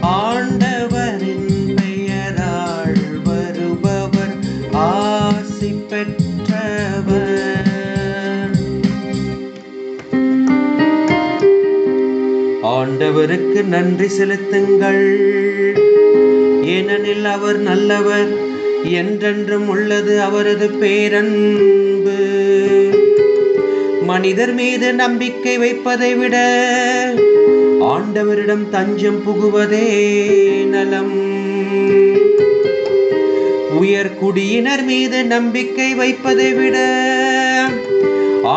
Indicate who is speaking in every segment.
Speaker 1: ஆண்டவரின் பெயரால் வருபவர் ஆசி ஆண்டவருக்கு நன்றி செலுத்துங்கள். ஏனெனில் அவர் நல்லவர் என்றென்றும் உள்ளது அவரது பேரன். மனிதர் மீது நம்பிக்கை வைப்பதை விட ஆண்டவரிடம் தஞ்சம் புகுவதே நலம். உயர்குடியினர் மீது நம்பிக்கை வைப்பதை விட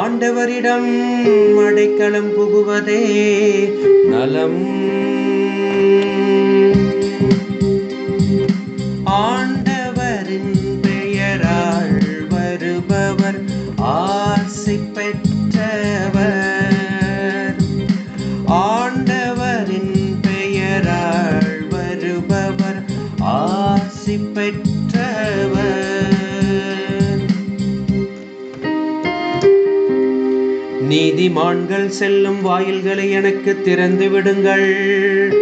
Speaker 1: ஆண்டவரிடம் அடைக்கலம் புகுவதே நலம். ஆசி பெற்றவர். நீதிமான்கள் செல்லும் வாயில்களை எனக்கு திறந்து விடுங்கள்.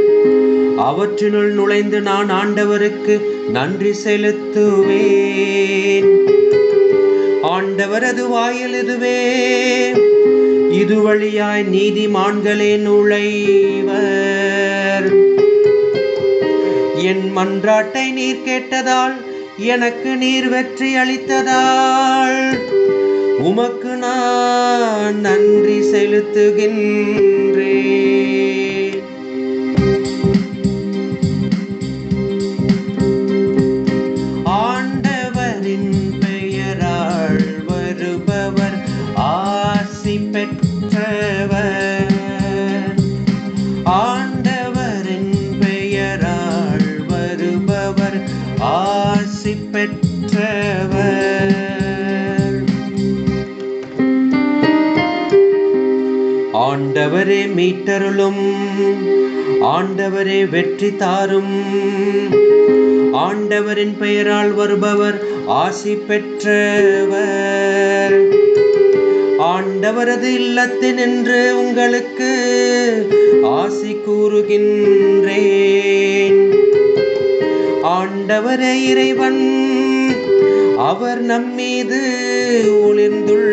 Speaker 1: அவற்றினுள் நுழைந்து நான் ஆண்டவருக்கு நன்றி செலுத்துவேன். ஆண்டவரது வாயில் இதுவே. இது வழியாய் நீதிமான்களே நுழைவர். என் மன்றாட்டை நீர் கேட்டதால் எனக்கு நீர் வெற்றி அளித்ததால் உமக்கு நான் நன்றி செலுத்துகின்றேன் ஆண்டவரே மீட்டருளும் ஆண்டவரே வெற்றி தாரும். ஆண்டவரின் பெயரால் வருபவர் ஆசி பெற்றவர். ஆண்டவரது இல்லத்தினின்று உங்களுக்கு ஆசி கூறுகின்றேன். ஆண்டவரே இறைவன் அவர் நம்மீது ஒளிர்ந்துள்ள